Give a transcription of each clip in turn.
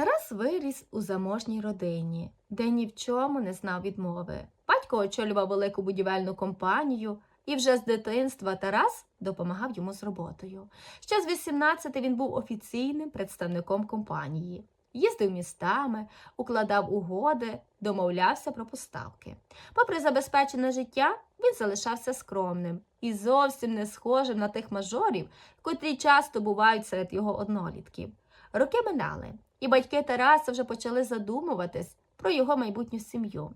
Тарас виріс у заможній родині, де ні в чому не знав відмови. Батько очолював велику будівельну компанію, і вже з дитинства Тарас допомагав йому з роботою. Ще з 18 він був офіційним представником компанії. Їздив містами, укладав угоди, домовлявся про поставки. Попри забезпечене життя, він залишався скромним і зовсім не схожим на тих мажорів, котрі часто бувають серед його однолітків. Роки минали, і батьки Тараса вже почали задумуватись про його майбутню сім'ю.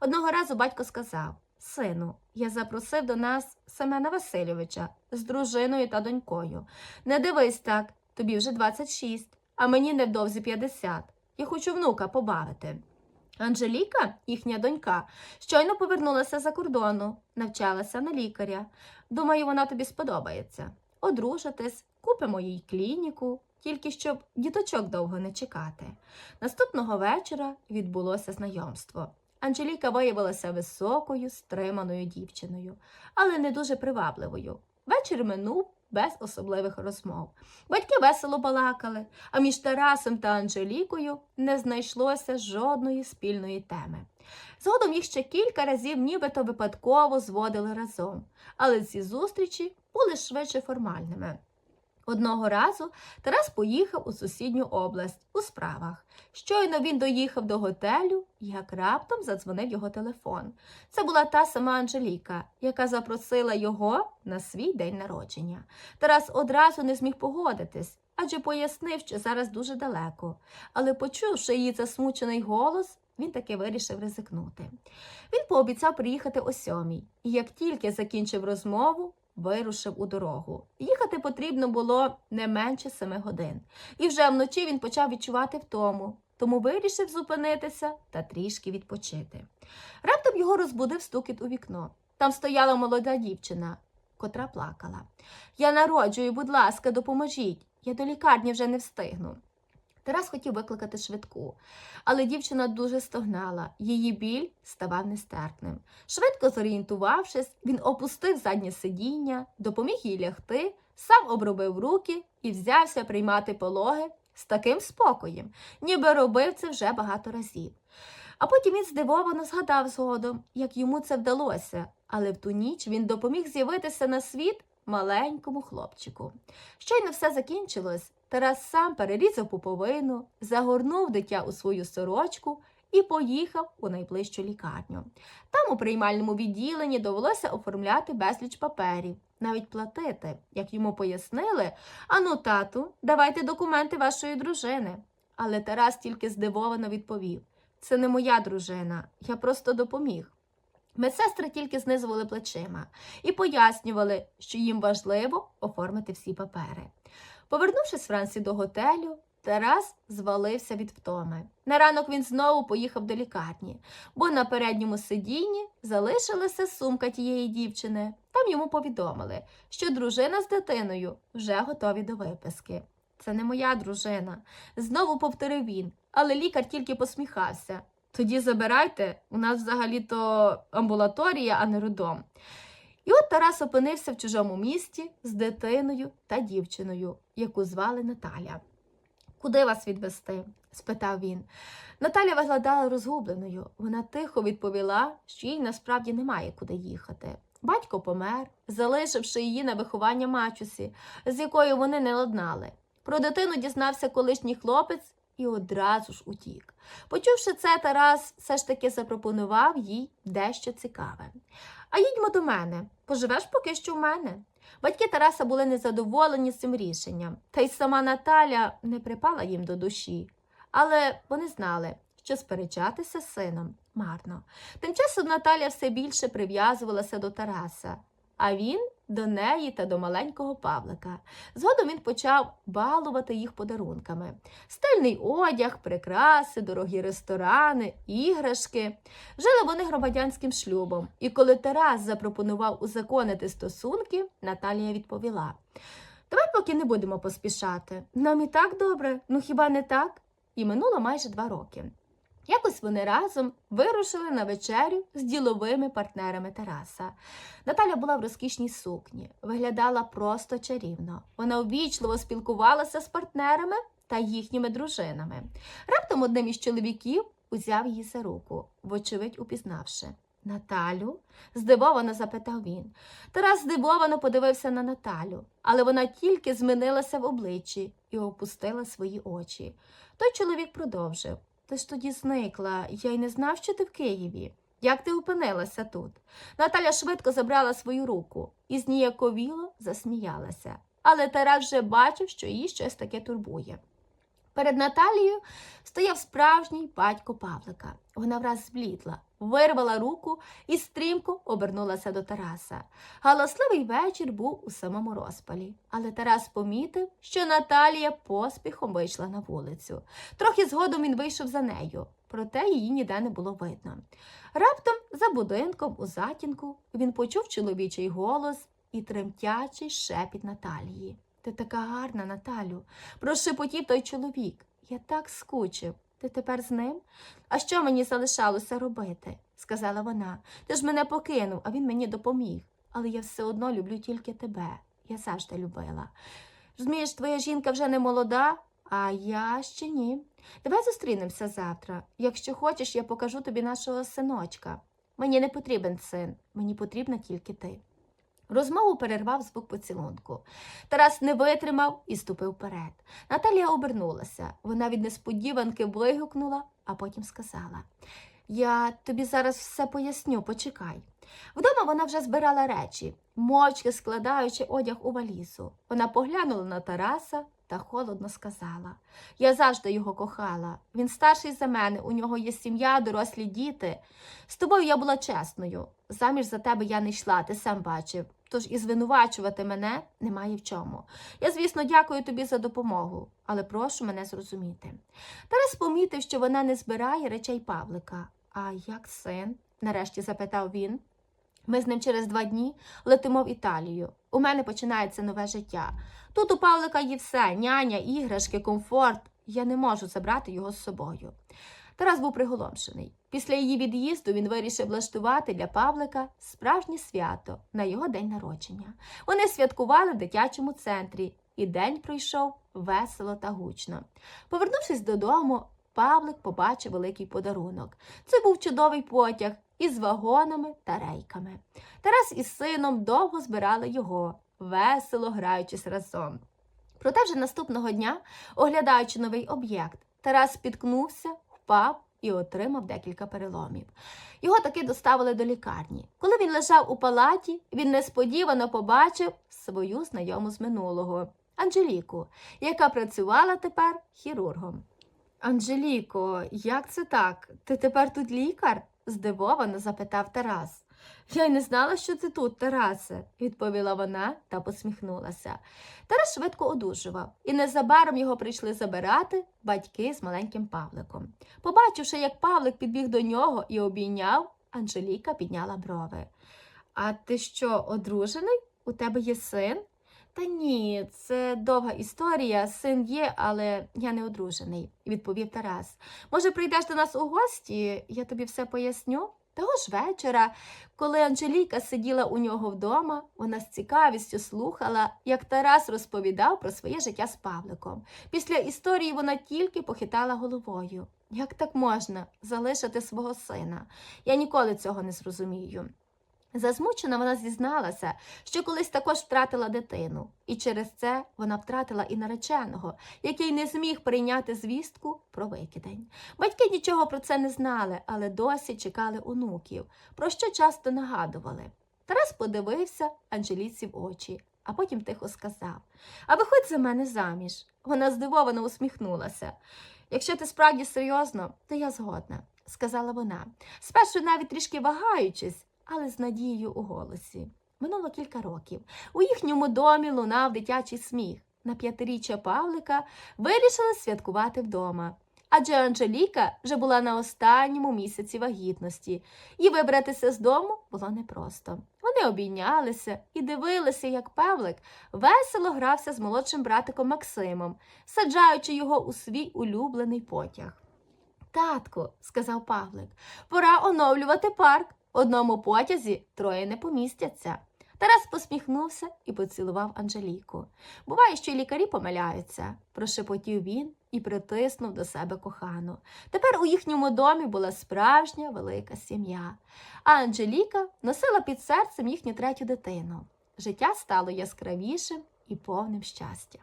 Одного разу батько сказав: Сину, я запросив до нас Семена Васильовича з дружиною та донькою. Не дивись так, тобі вже 26, а мені невдовзі 50. Я хочу внука побавити. Анжеліка, їхня донька, щойно повернулася за кордону, навчалася на лікаря. Думаю, вона тобі сподобається. Одружитись, купимо їй клініку, тільки щоб діточок довго не чекати. Наступного вечора відбулося знайомство. Анжеліка виявилася високою, стриманою дівчиною, але не дуже привабливою. Вечір минув без особливих розмов. Батьки весело балакали, а між Тарасом та Анжелікою не знайшлося жодної спільної теми. Згодом їх ще кілька разів нібито випадково зводили разом, але ці зустрічі були швидше формальними. Одного разу Тарас поїхав у сусідню область у справах. Щойно він доїхав до готелю, як раптом задзвонив його телефон. Це була та сама Анжеліка, яка запросила його на свій день народження. Тарас одразу не зміг погодитись, адже пояснив, що зараз дуже далеко. Але, почувши її засмучений голос, він таки вирішив ризикнути. Він пообіцяв приїхати о сьомій, і як тільки закінчив розмову, вирушив у дорогу. Їхати потрібно було не менше семи годин, і вже вночі він почав відчувати втому, тому вирішив зупинитися та трішки відпочити. Раптом його розбудив стукіт у вікно. Там стояла молода дівчина, котра плакала. Я народжую, будь ласка, допоможіть. Я до лікарні вже не встигну. Тарас хотів викликати швидку, але дівчина дуже стогнала, її біль ставав нестерпним. Швидко зорієнтувавшись, він опустив заднє сидіння, допоміг їй лягти, сам обробив руки і взявся приймати пологи з таким спокоєм, ніби робив це вже багато разів. А потім він здивовано згадав згодом, як йому це вдалося, але в ту ніч він допоміг з'явитися на світ маленькому хлопчику. Щойно все закінчилось, Тарас сам перерізав пуповину, загорнув дитя у свою сорочку і поїхав у найближчу лікарню. Там у приймальному відділенні довелося оформляти безліч паперів, навіть платити, як йому пояснили. Ану, тату, давайте документи вашої дружини. Але Тарас тільки здивовано відповів: це не моя дружина, я просто допоміг. Медсестри тільки знизували плечима і пояснювали, що їм важливо оформити всі папери. Повернувшись вранці до готелю, Тарас звалився від втоми. На ранок він знову поїхав до лікарні, бо на передньому сидінні залишилася сумка тієї дівчини. Там йому повідомили, що дружина з дитиною вже готові до виписки. Це не моя дружина, знову повторив він, але лікар тільки посміхався. Тоді забирайте, у нас взагалі-то амбулаторія, а не роддом. І от Тарас опинився в чужому місті з дитиною та дівчиною, яку звали Наталя. Куди вас відвести? спитав він. Наталя виглядала розгубленою. Вона тихо відповіла, що їй насправді немає куди їхати. Батько помер, залишивши її на виховання мачусі, з якою вони не ладнали. Про дитину дізнався колишній хлопець і одразу ж утік. Почувши це, Тарас все ж таки запропонував їй дещо цікаве. А їдьмо до мене, поживеш поки що в мене. Батьки Тараса були незадоволені цим рішенням, та й сама Наталя не припала їм до душі. Але вони знали, що сперечатися з сином марно. Тим часом Наталя все більше прив'язувалася до Тараса, а він до неї та до маленького Павлика. Згодом він почав балувати їх подарунками: стильний одяг, прикраси, дорогі ресторани, іграшки. Жили вони громадянським шлюбом, і коли Тарас запропонував узаконити стосунки, Наталія відповіла: Давай поки не будемо поспішати. Нам і так добре, ну хіба не так? І минуло майже два роки. Якось вони разом вирушили на вечерю з діловими партнерами Тараса. Наталя була в розкішній сукні, виглядала просто чарівно. Вона ввічливо спілкувалася з партнерами та їхніми дружинами. Раптом одним із чоловіків узяв її за руку, вочевидь упізнавши. Наталю? здивовано запитав він. Тарас здивовано подивився на Наталю, але вона тільки змінилася в обличчі і опустила свої очі. Той чоловік продовжив. Ти ж тоді зникла, я й не знав, що ти в Києві. Як ти опинилася тут? Наталя швидко забрала свою руку і зніяковіло засміялася. Але Тарас вже бачив, що її щось таке турбує. Перед Наталією стояв справжній батько Павлика. Вона враз зблідла, вирвала руку і стрімко обернулася до Тараса. Галасливий вечір був у самому розпалі, але Тарас помітив, що Наталія поспіхом вийшла на вулицю. Трохи згодом він вийшов за нею, проте її ніде не було видно. Раптом за будинком у затінку він почув чоловічий голос і тремтячий шепіт Наталії. Ти така гарна, Наталю, прошепотів той чоловік. Я так скучив. Ти тепер з ним? А що мені залишалося робити? сказала вона. Ти ж мене покинув, а він мені допоміг. Але я все одно люблю тільки тебе. Я завжди любила. Розумієш, твоя жінка вже не молода, а я ще ні. Давай зустрінемося завтра. Якщо хочеш, я покажу тобі нашого синочка. Мені не потрібен син, мені потрібна тільки ти. Розмову перервав звук поцілунку. Тарас не витримав і ступив вперед. Наталія обернулася. Вона від несподіванки вигукнула, а потім сказала: Я тобі зараз все поясню, почекай. Вдома вона вже збирала речі, мовчки складаючи одяг у валізу. Вона поглянула на Тараса та холодно сказала: Я завжди його кохала. Він старший за мене, у нього є сім'я, дорослі діти. З тобою я була чесною. Заміж за тебе я не йшла, ти сам бачив. Тож і звинувачувати мене немає в чому. Я, звісно, дякую тобі за допомогу, але прошу мене зрозуміти. Тарас помітив, що вона не збирає речей Павлика. А як син? нарешті запитав він. Ми з ним через два дні летимо в Італію. У мене починається нове життя. Тут у Павлика є все няня, іграшки, комфорт. Я не можу забрати його з собою. Тарас був приголомшений. Після її від'їзду він вирішив влаштувати для Павлика справжнє свято на його день народження. Вони святкували в дитячому центрі, і день пройшов весело та гучно. Повернувшись додому, Павлик побачив великий подарунок. Це був чудовий потяг із вагонами та рейками. Тарас із сином довго збирали його, весело граючись разом. Проте вже наступного дня, оглядаючи новий об'єкт, Тарас спіткнувся, впав і отримав декілька переломів. Його таки доставили до лікарні. Коли він лежав у палаті, він несподівано побачив свою знайому з минулого Анжеліку, яка працювала тепер хірургом. Анжеліко, як це так? Ти тепер тут лікар? здивовано запитав Тарас. Я й не знала, що ти тут, Тарасе, відповіла вона та посміхнулася. Тарас швидко одужував, і незабаром його прийшли забирати батьки з маленьким Павликом. Побачивши, як Павлик підбіг до нього і обійняв, Анжеліка підняла брови. А ти що, одружений? У тебе є син? Та ні, це довга історія. Син є, але я не одружений, відповів Тарас. Може, прийдеш до нас у гості, я тобі все поясню? Того ж вечора, коли Анжеліка сиділа у нього вдома, вона з цікавістю слухала, як Тарас розповідав про своє життя з Павликом. Після історії вона тільки похитала головою. Як так можна залишити свого сина? Я ніколи цього не зрозумію. Засмучена вона зізналася, що колись також втратила дитину, і через це вона втратила і нареченого, який не зміг прийняти звістку про викидень. Батьки нічого про це не знали, але досі чекали онуків, про що часто нагадували. Тарас подивився Анжеліці в очі, а потім тихо сказав А виходь за мене заміж. Вона здивовано усміхнулася. Якщо ти справді серйозно, то я згодна, сказала вона, спершу навіть трішки вагаючись але з надією у голосі. Минуло кілька років. У їхньому домі лунав дитячий сміх. На п'ятиріччя Павлика вирішили святкувати вдома. Адже Анжеліка вже була на останньому місяці вагітності, і вибратися з дому було непросто. Вони обійнялися і дивилися, як Павлик весело грався з молодшим братиком Максимом, саджаючи його у свій улюблений потяг. Татку, сказав Павлик, пора оновлювати парк. Одному потязі троє не помістяться. Тарас посміхнувся і поцілував Анжеліку. Буває, що й лікарі помиляються, прошепотів він і притиснув до себе кохану. Тепер у їхньому домі була справжня велика сім'я. А Анжеліка носила під серцем їхню третю дитину. Життя стало яскравішим і повним щастя.